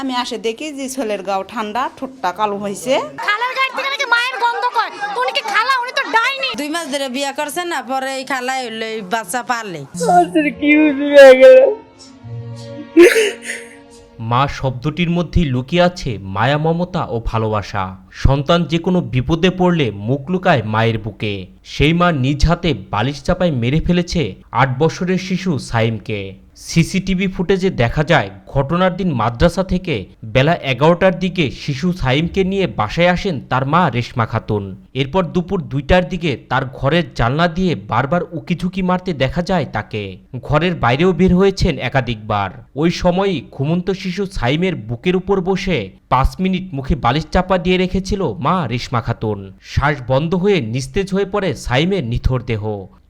আমি আসে দেখি যে ছেলের গাও ঠান্ডা ঠোঁটটা কালো হয়েছে। খালার গাড়ি থেকে নাকি মায়ের গন্ধ কয়? তো উনি কি খালা? উনি তো ডাইনি। দুই মাস ধরে বিয়া করছে না পরে এই খালাই হইল এই বাচ্চা পারলে মা শব্দটির মধ্যেই লুকিয়ে আছে মায়া মমতা ও ভালোবাসা। সন্তান যে কোনো বিপদে পড়লে মুখ লুকায় মায়ের বুকে। সেই মা নিজ হাতে বালিশ চাপায় মেরে ফেলেছে আট বছরের শিশু সাইমকে। সিসিটিভি ফুটেজে দেখা যায়, ঘটনার দিন মাদ্রাসা থেকে বেলা এগারোটার দিকে শিশু সাইমকে নিয়ে বাসায় আসেন তার মা রেশমা খাতুন। এরপর দুপুর দুইটার দিকে তার ঘরের জানলা দিয়ে বারবার উকিঝুঁকি মারতে দেখা যায় তাকে। ঘরের বাইরেও বের হয়েছেন একাধিকবার। ওই সময়ই ঘুমন্ত শিশু সাইমের বুকের উপর বসে পাঁচ মিনিট মুখে বালিশ চাপা দিয়ে রেখেছিল মা রেশমা খাতুন। শ্বাস বন্ধ হয়ে নিস্তেজ হয়ে পড়ে সাইমের নিথর দেহ।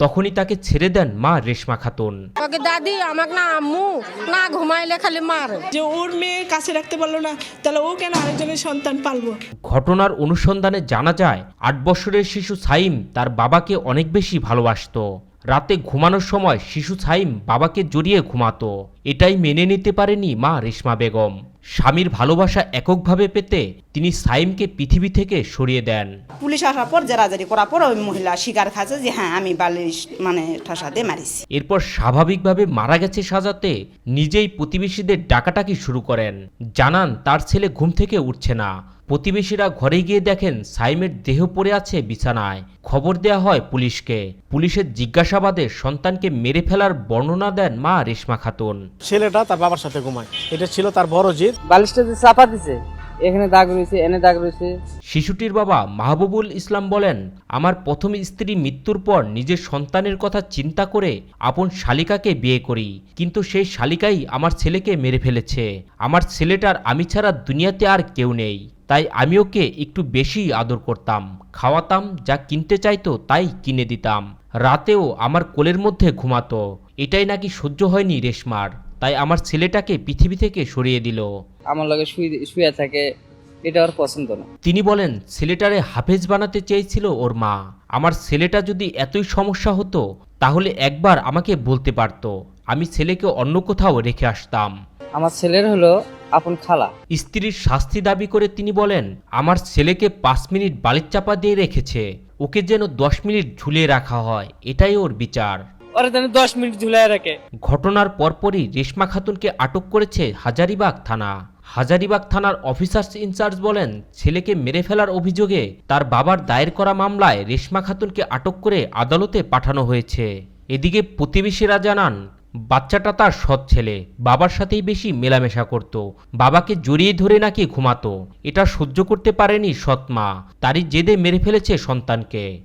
তখনই তাকে ছেড়ে দেন মা রেশমা খাতুন। ওকে দাদি আমাকে না আম্মু না ঘুমাইলে খালি মার। যে ওর মেয়ে কাছে রাখতে পারল না তাহলে ও কেন আরেকজনের সন্তান পালবো? ঘটনার অনুসন্ধানে জানা যায় আট বছরের শিশু সাইম তার বাবাকে অনেক বেশি ভালোবাসতো। রাতে ঘুমানোর সময় শিশু সাইম বাবাকে জড়িয়ে ঘুমাতো। এটাই মেনে নিতে পারেনি মা রেশমা বেগম। স্বামীর ভালোবাসা এককভাবে পেতে তিনি সাইমকে পৃথিবী থেকে সরিয়ে দেন। পুলিশ আসার পর জেরাজারি করার পর ওই মহিলা স্বীকার খাচ্ছে যে হ্যাঁ আমি বালিশ মানে ঠাসাতে দিয়ে মারিছি। এরপর স্বাভাবিকভাবে মারা গেছে সাজাতে নিজেই প্রতিবেশীদের ডাকাটাকি শুরু করেন। জানান তার ছেলে ঘুম থেকে উঠছে না। প্রতিবেশীরা ঘরে গিয়ে দেখেন সাইমের দেহ পড়ে আছে বিছানায়। খবর দেয়া হয় পুলিশকে। পুলিশের জিজ্ঞাসাবাদে সন্তানকে মেরে ফেলার বর্ণনা দেন মা রেশমা খাতুন। ছেলেটা তার বাবার সাথে ঘুমায়। এটা ছিল তার বড় জিদ। বালিশটা যে চাপা দিছে এখানে দাগ রয়েছে এনে দাগ রয়েছে। শিশুটির বাবা মাহবুবুল ইসলাম বলেন আমার প্রথম স্ত্রী মৃত্যুর পর নিজের সন্তানের কথা চিন্তা করে আপন শালিকাকে বিয়ে করি। কিন্তু সেই শালিকাই আমার ছেলেকে মেরে ফেলেছে। আমার ছেলেটার আমি ছাড়া দুনিয়াতে আর কেউ নেই। তাই আমি ওকে একটু বেশি আদর করতাম খাওয়াতাম যা কিনতে চাইতো তাই কিনে দিতাম। রাতেও আমার কোলের মধ্যে ঘুমাতো এটাই নাকি সহ্য হয়নি রেশমার তাই আমার ছেলেটাকে পৃথিবী থেকে সরিয়ে দিল। আমার লগে শুয়ে থাকে এটা ওর পছন্দ না। তিনি বলেন ছেলেটারে হাফেজ বানাতে চেয়েছিল ওর মা। আমার ছেলেটা যদি এতই সমস্যা হতো তাহলে একবার আমাকে বলতে পারতো। আমি ছেলেকে অন্য কোথাও রেখে আসতাম। আমার ছেলের হলো আপন খালা। স্ত্রীর শাস্তি দাবি করে তিনি বলেন আমার ছেলেকে পাঁচ মিনিট বালির চাপা দিয়ে রেখেছে। ওকে যেন দশ মিনিট ঝুলিয়ে রাখা হয়। এটাই ওর বিচার। ওরা যেন দশ মিনিট ঝুলাই রাখে। ঘটনার পরপরই রেশমা খাতুনকে আটক করেছে হাজারিবাগ থানা। হাজারিবাগ থানার অফিসার্স ইনচার্জ বলেন ছেলেকে মেরে ফেলার অভিযোগে তার বাবার দায়ের করা মামলায় রেশমা খাতুনকে আটক করে আদালতে পাঠানো হয়েছে। এদিকে প্রতিবেশীরা জানান বাচ্চাটা তার সৎ ছেলে, বাবার সাথেই বেশি মেলামেশা করত। বাবাকে জড়িয়ে ধরে নাকি ঘুমাতো, এটা সহ্য করতে পারেনি সৎ মা, তারই জেদে মেরে ফেলেছে সন্তানকে।